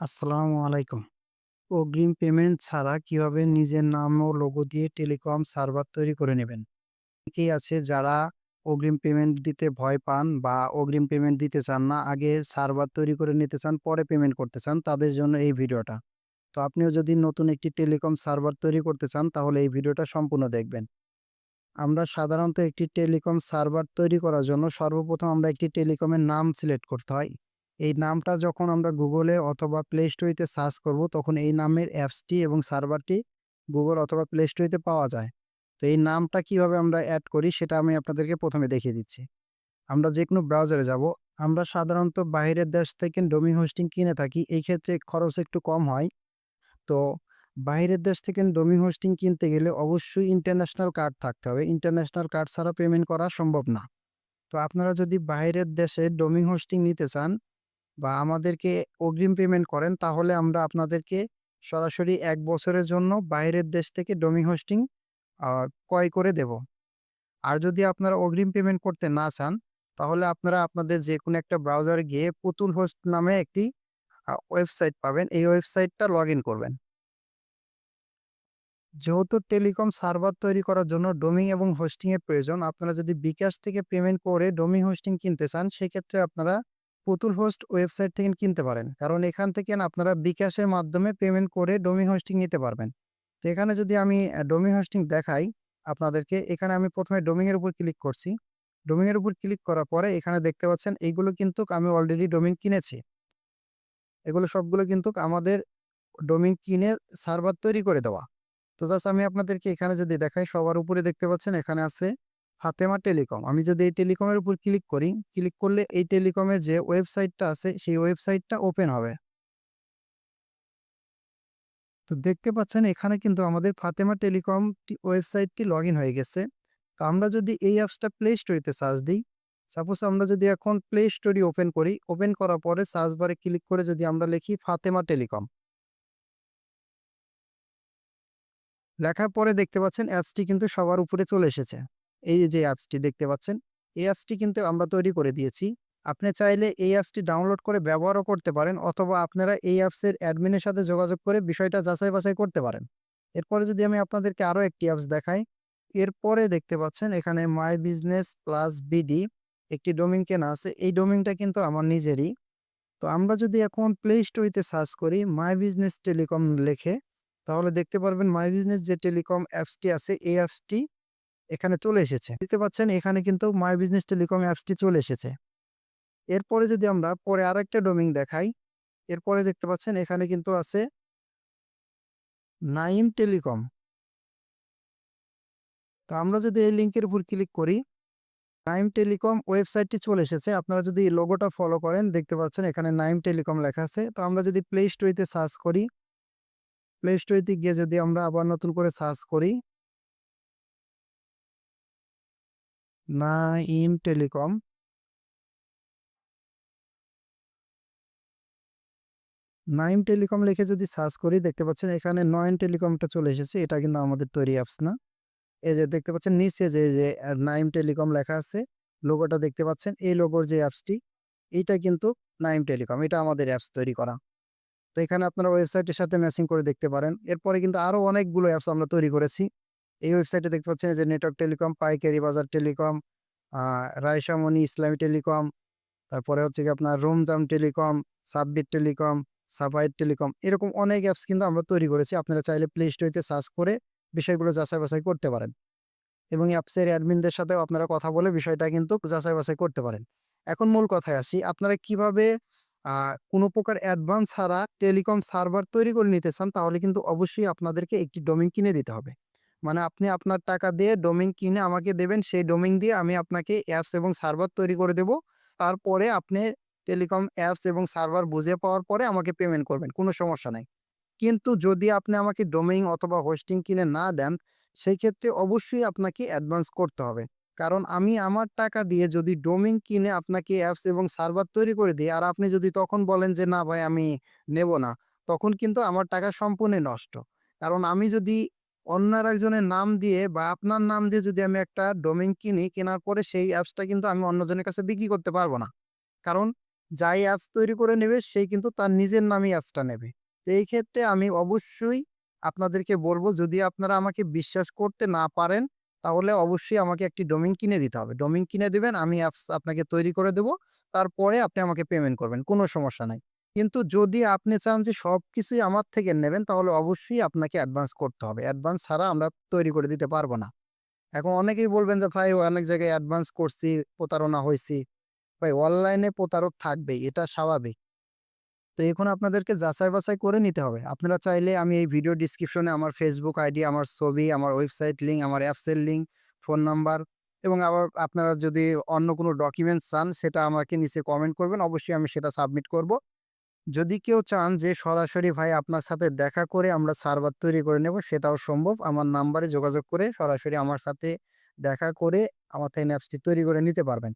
আসসালামু আলাইকুম। অগ্রিম পেমেন্ট ছাড়া কীভাবে নিজের নাম ও লোগো দিয়ে টেলিকম সার্ভার তৈরি করে নেবেন? অনেকেই আছে যারা অগ্রিম পেমেন্ট দিতে ভয় পান বা অগ্রিম পেমেন্ট দিতে চান না। আগে সার্ভার তৈরি করে নিতে চান, পরে পেমেন্ট করতে চান। তাদের জন্য এই ভিডিওটা। তো আপনিও যদি নতুন একটি টেলিকম সার্ভার তৈরি করতে চান তাহলে এই ভিডিওটা সম্পূর্ণ দেখবেন। আমরা সাধারণত একটি টেলিকম সার্ভার তৈরি করার জন্য সর্বপ্রথম আমরা একটি টেলিকমের নাম সিলেক্ট করতে হয়। এই নামটা যখন আমরা গুগলে অথবা প্লে স্টোরিতে সার্চ করব, তখন এই নামের অ্যাপসটি এবং সার্ভারটি গুগল অথবা প্লে স্টোরিতে পাওয়া যায়। তো এই নামটা কীভাবে আমরা অ্যাড করি, সেটা আমি আপনাদেরকে প্রথমে দেখিয়ে দিচ্ছি। আমরা যে কোনো ব্রাউজারে যাব। আমরা সাধারণত বাইরের দেশ থেকে ডোমেইন হোস্টিং কিনে থাকি। এই ক্ষেত্রে খরচ একটু কম হয়। তো বাইরের দেশ থেকে ডোমেইন হোস্টিং কিনতে গেলে অবশ্যই ইন্টারন্যাশনাল কার্ড থাকতে হবে। ইন্টারন্যাশনাল কার্ড ছাড়া পেমেন্ট করা সম্ভব না। তো আপনারা যদি বাইরের দেশে ডোমেইন হোস্টিং নিতে চান বা আমাদেরকে অগ্রিম পেমেন্ট করেন তাহলে আমরা আপনাদেরকে সরাসরি এক বছরের জন্য বাইরের দেশ থেকে ডোমি হোস্টিং ক্রয় করে দেব। আর যদি আপনারা অগ্রিম পেমেন্ট করতে না চান তাহলে আপনারা আপনাদের যে কোনো একটা ব্রাউজারে গিয়ে পুতুল হোস্ট নামে একটি ওয়েবসাইট পাবেন। এই ওয়েবসাইটটা লগইন করবেন। যেহেতু টেলিকম সার্ভার তৈরি করার জন্য ডোমিং এবং হোস্টিংয়ের প্রয়োজন, আপনারা যদি বিকাশ থেকে পেমেন্ট করে ডোমেইন হোস্টিং কিনতে চান সেক্ষেত্রে আপনারা পুতুল হোস্ট ওয়েবসাইট থেকে কিনতে পারেন। কারণ এখান থেকে আপনারা বিকাশের মাধ্যমে পেমেন্ট করে ডোমি হোস্টিং নিতে পারবেন। তো এখানে যদি আমি ডোমি হোস্টিং দেখাই আপনাদেরকে, এখানে আমি প্রথমে ডোমিংয়ের উপর ক্লিক করছি। ডোমেইন এর উপর ক্লিক করার পরে এখানে দেখতে পাচ্ছেন এইগুলো কিন্তু আমি অলরেডি ডোমেইন কিনেছি। এগুলো সবগুলো কিন্তু আমাদের ডোমেইন কিনে সার্ভার তৈরি করে দেওয়া। তো জাস্ট আমি আপনাদেরকে এখানে যদি দেখাই সবার উপরে দেখতে পাচ্ছেন এখানে আছে ফাতেমা টেলিকম। আমি যদি এই টেলিকমের উপর ক্লিক করি, ক্লিক করলে এই টেলিকমের যে ওয়েবসাইটটা আছে সেই ওয়েবসাইটটা ওপেন হবে। তো দেখতে পাচ্ছেন এখানে কিন্তু আমাদের ফাতেমা টেলিকম ওয়েবসাইটটি লগইন হয়ে গেছে। তো আমরা যদি এই অ্যাপসটা প্লে স্টোরিতে সার্চ দিই, সাপোজ আমরা যদি এখন প্লে স্টোরি ওপেন করি, ওপেন করার পরে সার্চ বারে ক্লিক করে যদি আমরা লিখি ফাতেমা টেলিকম। লেখার পরে দেখতে পাচ্ছেন অ্যাপসটি কিন্তু সবার উপরে চলে এসেছে। এই যে অ্যাপসটি দেখতে পাচ্ছেন, এই অ্যাপসটি কিন্তু আমরা তৈরি করে দিয়েছি। আপনি চাইলে এই অ্যাপসটি ডাউনলোড করে ব্যবহারও করতে পারেন অথবা আপনারা এই অ্যাপসের অ্যাডমিনের সাথে যোগাযোগ করে বিষয়টা যাচাই-বাছাই করতে পারেন। এরপরে যদি আমি আপনাদেরকে আরও একটি অ্যাপস দেখাই, এরপরে দেখতে পাচ্ছেন এখানে মাই বিজনেস প্লাস বিডি একটি ডোমেইন কেনা আছে। এই ডোমিনটা কিন্তু আমার নিজেরই। তো আমরা যদি এখন প্লে স্টোরিতে সার্চ করি মাই বিজনেস টেলিকম লেখে তাহলে দেখতে পারবেন মাই বিজনেস যে টেলিকম অ্যাপসটি আছে এই অ্যাপসটি এখানে চলে এসেছে। দেখতে পাচ্ছেন এখানে কিন্তু মাই বিজনেস টেলিকম অ্যাপসটি চলে এসেছে। এরপরে যদি আমরা পরে আরেকটা ডোমিং দেখাই, এরপরে দেখতে পাচ্ছেন এখানে কিন্তু আছে নাইম টেলিকম। তো আমরা যদি এই লিঙ্কের উপর ক্লিক করি, নাইম টেলিকম ওয়েবসাইটটি চলে এসেছে। আপনারা যদি লোগোটা ফলো করেন দেখতে পাচ্ছেন এখানে নাইম টেলিকম লেখা আছে। তো আমরা যদি প্লে স্টোরিতে সার্চ করি, প্লে স্টোরিতে গিয়ে যদি আমরা আবার নতুন করে সার্চ করি নাইম টেলিকম। নাইম টেলিকম লিখে যদি সার্চ করি দেখতে পাচ্ছেন এখানে নয়ন টেলিকমটা চলে এসেছে। এটা কিন্তু আমাদের তৈরি অ্যাপস না। এই যে দেখতে পাচ্ছেন নিচে যে, যে নাইম টেলিকম লেখা আছে, লোগোটা দেখতে পাচ্ছেন। এই লোগোর যে অ্যাপসটি, এইটা কিন্তু নাইম টেলিকম। এটা আমাদের অ্যাপস তৈরি করা। তো এখানে আপনারা ওয়েবসাইটের সাথে ম্যাচিং করে দেখতে পারেন। এরপরে কিন্তু আরও অনেকগুলো অ্যাপস আমরা তৈরি করেছি। এই ওয়েবসাইটে দেখতে পাচ্ছেন যে নেটওয়ার্ক টেলিকম, পাইকারি বাজার টেলিকম, আ রায়শামণি ইসলামী টেলিকম, তারপরে হচ্ছে কি আপনার Ramzan telecom, Sabbir telecom, Safayet telecom এরকম অনেক অ্যাপস কিন্তু আমরা তৈরি করেছি। আপনারা চাইলে প্লে স্টোরিতে সার্চ করে বিষয়গুলো যাচাই-বাছাই করতে পারেন। এবং অ্যাপসের অ্যাডমিনদের সাথেও আপনারা কথা বলে বিষয়টা কিন্তু যাচাই-বাছাই করতে পারেন। এখন মূল কথায় আসি, আপনারা কীভাবে কোনো প্রকার অ্যাডভান্স ছাড়া টেলিকম সার্ভার তৈরি করে নিতে চান তাহলে কিন্তু অবশ্যই আপনাদেরকে একটি ডোমেইন কিনে দিতে হবে। মানে আপনি আপনার টাকা দিয়ে ডোমেইন কিনে আমাকে দেবেন, সেই ডোমেইন দিয়ে আমি আপনাকে অ্যাপস এবং সার্ভার তৈরি করে দেব। তারপরে আপনি টেলিকম অ্যাপস এবং সার্ভার বুঝে পাওয়ার পরে আমাকে পেমেন্ট করবেন, কোনো সমস্যা নাই। কিন্তু যদি আপনি আমাকে ডোমেইন অথবা হোস্টিং কিনে না দেন, সেই ক্ষেত্রে অবশ্যই আপনাকে অ্যাডভান্স করতে হবে। কারণ আমি আমার টাকা দিয়ে যদি ডোমেইন কিনে আপনাকে অ্যাপস এবং সার্ভার তৈরি করে দিই আর আপনি যদি তখন বলেন যে, "না ভাই আমি নেব না", তখন কিন্তু আমার টাকা সম্পূর্ণ নষ্ট। কারণ আমি যদি অন্য আরেকজনের নাম দিয়ে বা আপনার নাম দিয়ে যদি আমি একটা ডোমেইন কিনি, কেনার পরে সেই অ্যাপসটা কিন্তু আমি অন্যজনের কাছে বিক্রি করতে পারব না। কারণ যাই অ্যাপস তৈরি করে নেবে সেই কিন্তু তার নিজের নামেই অ্যাপসটা নেবে। তো এই ক্ষেত্রে আমি অবশ্যই আপনাদেরকে বলব যদি আপনারা আমাকে বিশ্বাস করতে না পারেন, তাহলে অবশ্যই আমাকে একটি ডোমিন কিনে দিতে হবে। ডোমিন কিনে দেবেন আমি অ্যাপস আপনাকে তৈরি করে দেব। তারপরে আপনি আমাকে পেমেন্ট করবেন। কোনো সমস্যা নাই। কিন্তু যদি আপনি চান যে সব সবকিছুই আমার থেকে নেবেন তাহলে অবশ্যই আপনাকে অ্যাডভান্স করতে হবে। অ্যাডভান্স ছাড়া আমরা তৈরি করে দিতে পারব না। এখন অনেকেই বলবেন যে ভাই অনেক জায়গায় অ্যাডভান্স করছি, প্রতারণা হয়েছি ভাই অনলাইনে প্রতারক থাকবেই, এটা স্বাভাবিক। তো এখন আপনাদেরকে যাচাই-বাছাই করে নিতে হবে। আপনারা চাইলে আমি এই ভিডিও ডিসক্রিপশনে আমার ফেসবুক আইডি, আমার ছবি, আমার ওয়েবসাইট লিঙ্ক, আমার অ্যাপসের লিঙ্ক, ফোন নাম্বার এবং আবার আপনারা যদি অন্য কোনো ডকুমেন্টস চান সেটা আমাকে নিচে কমেন্ট করবেন। অবশ্যই আমি সেটা সাবমিট করব। যদি কেউ চান যে সরাসরি ভাই আপনার সাথে দেখা করে আমরা সার্ভার তৈরি করে নেব সেটাও সম্ভব। আমার নাম্বারে যোগাযোগ করে সরাসরি আমার সাথে দেখা করে আমার থেকে অ্যাপসটি তৈরি করে নিতে পারবেন।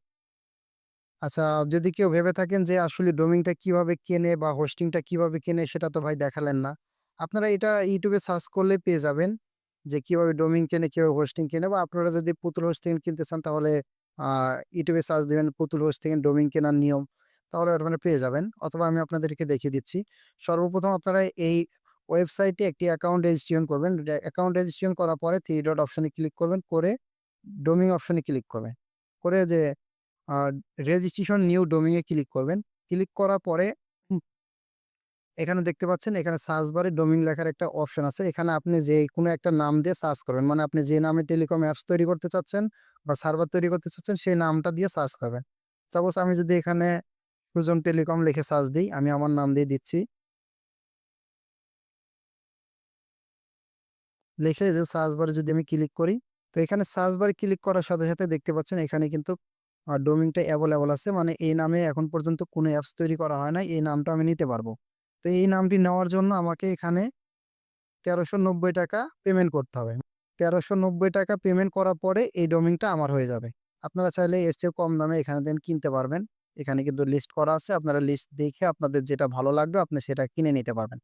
আচ্ছা যদি কেউ ভেবে থাকেন যে আসলে ডোমিংটা কীভাবে কেনে বা হোস্টিংটা কীভাবে কেনে সেটা তো ভাই দেখালেন না। আপনারা এটা ইউটিউবে সার্চ করলে পেয়ে যাবেন যে কীভাবে ডোমিং কেনে, কীভাবে হোস্টিং কেনে বা আপনারা যদি পুতুল হোস্টিং কিনতে চান তাহলে ইউটিউবে সার্চ দিবেন পুতুল হোস্টিং ডোমিং কেনার নিয়ম। তাহলে ওখানে পেয়ে যাবেন। অথবা আমি আপনাদেরকে দেখিয়ে দিচ্ছি। সর্বপ্রথম আপনারা এই ওয়েবসাইটে একটি অ্যাকাউন্ট রেজিস্ট্রেশন করবেন। অ্যাকাউন্ট রেজিস্ট্রেশন করার পরে থ্রি ডট অপশনে ক্লিক করবেন। করে ডোমিং অপশনে ক্লিক করবেন। করে যে রেজিস্ট্রেশন নিউ এ ক্লিক করবেন। ক্লিক করার পরে এখানে দেখতে পাচ্ছেন, এখানে সার্চ বারে ডোমেইন লেখার একটা অপশন আছে। এখানে আপনি যেকোনো একটা নাম দিয়ে সার্চ করবেন। মানে আপনি যে নামে টেলিকম অ্যাপস তৈরি করতে চাচ্ছেন বা সার্ভার তৈরি করতে চাচ্ছেন, সেই নামটা দিয়ে সার্চ করবেন। সাপোজ আমি যদি এখানে সুজন টেলিকম লিখে সার্চ দিই আমি আমার নাম দিয়ে দিচ্ছি। লিখে যে সার্চ বারে যদি আমি ক্লিক করি, তো এখানে সার্চ বারে ক্লিক করার সাথে, সাথে দেখতে পাচ্ছেন এখানে কিন্তু আ ডোমেইনটা এভেইলেবল আছে। মানে এই নামে এখন পর্যন্ত কোনো অ্যাপস তৈরি করা হয় না এই নামটা আমি নিতে পারব। তো এই নামটি নেওয়ার জন্য আমাকে এখানে ৳১৩৯০ পেমেন্ট করতে হবে। ৳১৩৯০ পেমেন্ট করার পরে এই ডোমিংটা আমার হয়ে যাবে। আপনারা চাইলে এর চেয়ে কম দামে এখানে দেন কিনতে পারবেন। এখানে কিন্তু লিস্ট করা আছে। আপনারা লিস্ট দেখে আপনাদের যেটা ভালো লাগবে আপনি সেটা কিনে নিতে পারবেন।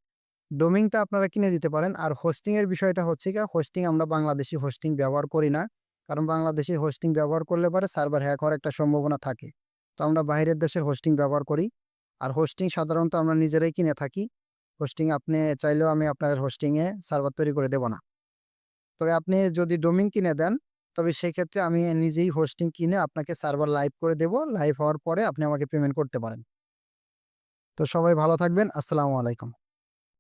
ডোমিংটা আপনারা কিনে দিতে পারেন। আর হোস্টিং এর বিষয়টা হচ্ছে কি হোস্টিং আমরা বাংলাদেশী হোস্টিং ব্যবহার করি না। কারণ বাংলাদেশী হোস্টিং ব্যবহার করলে পারে সার্ভার হ্যাক হওয়ার একটা সম্ভাবনা থাকে। তো আমরা বাইরের দেশের হোস্টিং ব্যবহার করি। আর হোস্টিং সাধারণত আমরা নিজেরাই কিনে থাকি। হোস্টিং আপনি চাইলেও আমি আপনাদের হোস্টিং এ সার্ভার তৈরি করে দেব না। তবে আপনি যদি ডোমিং কিনে দেন, তবে সেক্ষেত্রে আমি নিজেই হোস্টিং কিনে আপনাকে সার্ভার লাইভ করে দেব। লাইভ হওয়ার পরে আপনি আমাকে পেমেন্ট করতে পারেন। তো সবাই ভালো থাকবেন। আসসালামু আলাইকুম।